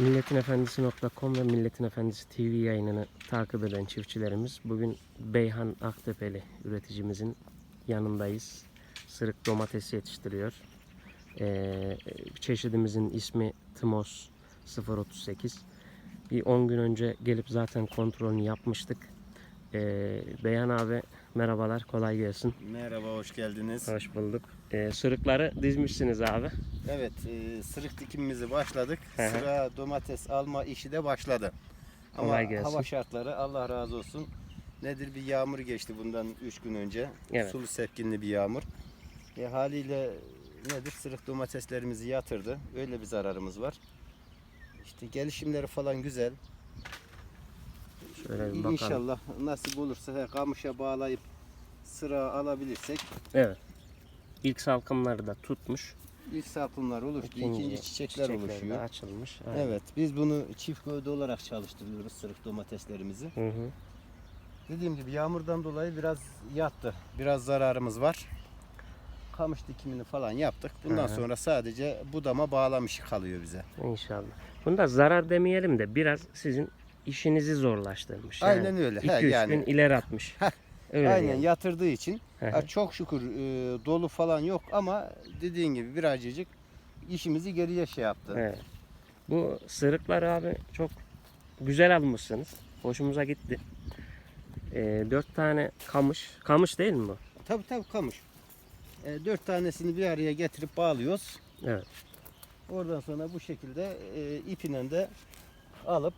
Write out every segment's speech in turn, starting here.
Milletinefendisi.com ve Milletin Efendisi TV yayınını takip eden çiftçilerimiz bugün Beyhan Aktepeli üreticimizin yanındayız. Sırık domates yetiştiriyor. Ee, çeşidimizin ismi Tmos 038. Bir 10 gün önce gelip zaten kontrolünü yapmıştık. Ee, Beyhan abi merhabalar kolay gelsin. Merhaba, hoş geldiniz. Hoş bulduk. Ee, sırıkları dizmişsiniz abi. Evet, e, sırık dikimimizi başladık. Hı hı. Sıra domates alma işi de başladı. Ama Kolay gelsin. hava şartları Allah razı olsun. Nedir bir yağmur geçti bundan 3 gün önce. Evet. Sulu sepkinli bir yağmur. E, haliyle nedir sırık domateslerimizi yatırdı. Öyle bir zararımız var. İşte gelişimleri falan güzel. Şöyle bir bakalım. İnşallah nasip olursa he, kamışa bağlayıp sıra alabilirsek Evet. İlk salkımları da tutmuş. ilk sapımlar oluştu. ikinci, çiçekler, çiçekleri de oluşuyor. açılmış. Aynen. Evet, biz bunu çift gövde olarak çalıştırıyoruz sırık domateslerimizi. Hı hı. Dediğim gibi yağmurdan dolayı biraz yattı. Biraz zararımız var. Kamış dikimini falan yaptık. Bundan Hı hı. sonra sadece budama bağlam işi kalıyor bize. İnşallah. Bunda zarar demeyelim de biraz sizin işinizi zorlaştırmış. Yani Aynen öyle. He, 2-3 yani. gün ileri atmış. Heh, Öyle Aynen diyelim. yatırdığı için Hı çok şükür e, dolu falan yok ama dediğin gibi birazcık işimizi geriye şey yaptı. Evet. Bu sırıkları abi çok güzel almışsınız. Hoşumuza gitti. Ee, dört tane kamış. Kamış değil mi bu? Tabii tabii kamış. E, dört tanesini bir araya getirip bağlıyoruz. Evet. Oradan sonra bu şekilde e, ipinen de alıp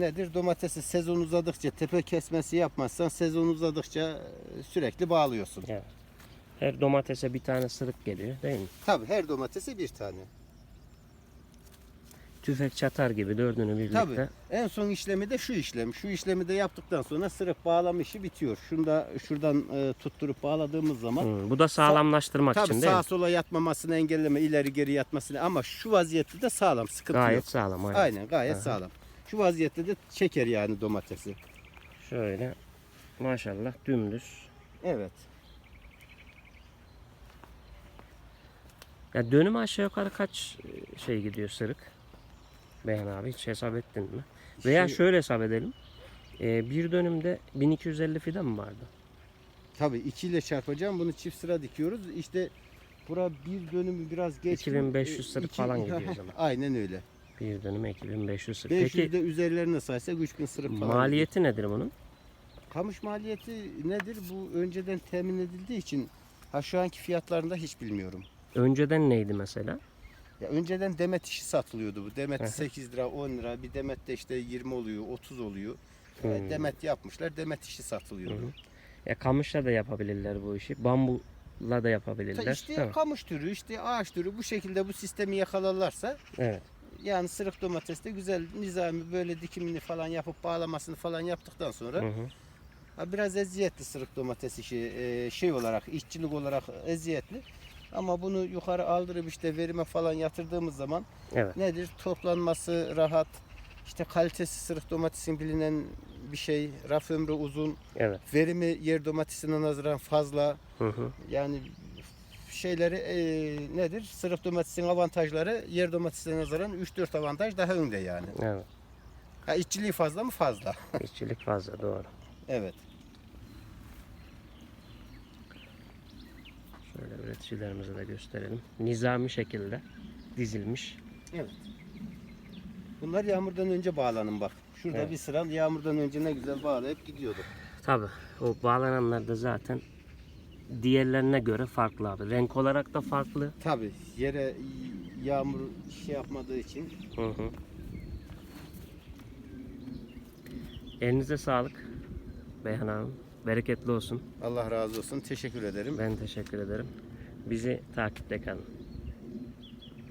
nedir domatesi sezon uzadıkça tepe kesmesi yapmazsan sezon uzadıkça e, sürekli bağlıyorsun. evet. Her domatese bir tane sırık geliyor değil mi? Tabi her domatese bir tane. Tüfek çatar gibi dördünü birlikte. Tabi en son işlemi de şu işlem. Şu işlemi de yaptıktan sonra sırık bağlama işi bitiyor. Şunda şuradan e, tutturup bağladığımız zaman Hı, bu da sağlamlaştırmak tabi için değil sağa mi? sola yatmamasını engelleme, ileri geri yatmasını ama şu vaziyette de sağlam, sıkıntı Gayet yok. sağlam. Aynen. Aynen gayet Aha. sağlam. Şu vaziyette de çeker yani domatesi. Şöyle maşallah dümdüz. Evet. Ya dönüm aşağı yukarı kaç e, şey gidiyor sırık? Beyhan abi hiç hesap ettin mi? Veya Şey- şöyle hesap edelim. E, bir dönümde 1250 fidan mı vardı? Tabii 2 ile çarpacağım. Bunu çift sıra dikiyoruz. İşte bura bir dönümü biraz geç. 2500 E, sırık iki- falan gidiyor o zaman. Aynen öyle. Bir dönüme 2500 sırık. 500 Peki de üzerlerine saysak 3000 sırık falan. maliyeti nedir bunun? Kamış maliyeti nedir? Bu önceden temin edildiği için ha şu anki fiyatlarında hiç bilmiyorum. Önceden neydi mesela? Ya önceden demet işi satılıyordu bu. Demet hı. 8 lira 10 lira. Bir demet de işte 20 oluyor 30 oluyor. Hmm. Demet yapmışlar. Demet işi satılıyordu. Ya kamışla da yapabilirler bu işi. Bambuyla da yapabilirler. İşte mi? kamış türü, işte ağaç türü bu şekilde bu sistemi yakalarlarsa Evet. Yani sırık domateste güzel nizami böyle dikimini falan yapıp bağlamasını falan yaptıktan sonra Hı hı. ha, biraz eziyetli sırık domates işi e, şey olarak işçilik olarak eziyetli. Ama bunu yukarı aldırıp işte verime falan yatırdığımız zaman Evet. nedir? Toplanması rahat. İşte kalitesi sırık domatesin bilinen bir şey. Raf ömrü uzun. Evet. Verimi yer domatesine nazaran fazla. Hı hı. Yani şeyleri e, nedir? Sırık domatesin avantajları yer domatesine nazaran 3-4 avantaj daha önde yani. Evet. Ha, işçiliği fazla mı? Fazla. İşçilik fazla doğru. evet. Şöyle üreticilerimize de gösterelim. Nizami şekilde dizilmiş. Evet. Bunlar yağmurdan önce bağlanın bak. Şurada Evet. bir sıra yağmurdan önce ne güzel bağlayıp gidiyordu. Tabi o bağlananlar da zaten diğerlerine göre farklı abi. Renk olarak da farklı. Tabi yere yağmur şey yapmadığı için Hı hı. Elinize sağlık Beyhan Hanım. Bereketli olsun. Allah razı olsun. Teşekkür ederim. Ben teşekkür ederim. Bizi takipte kalın.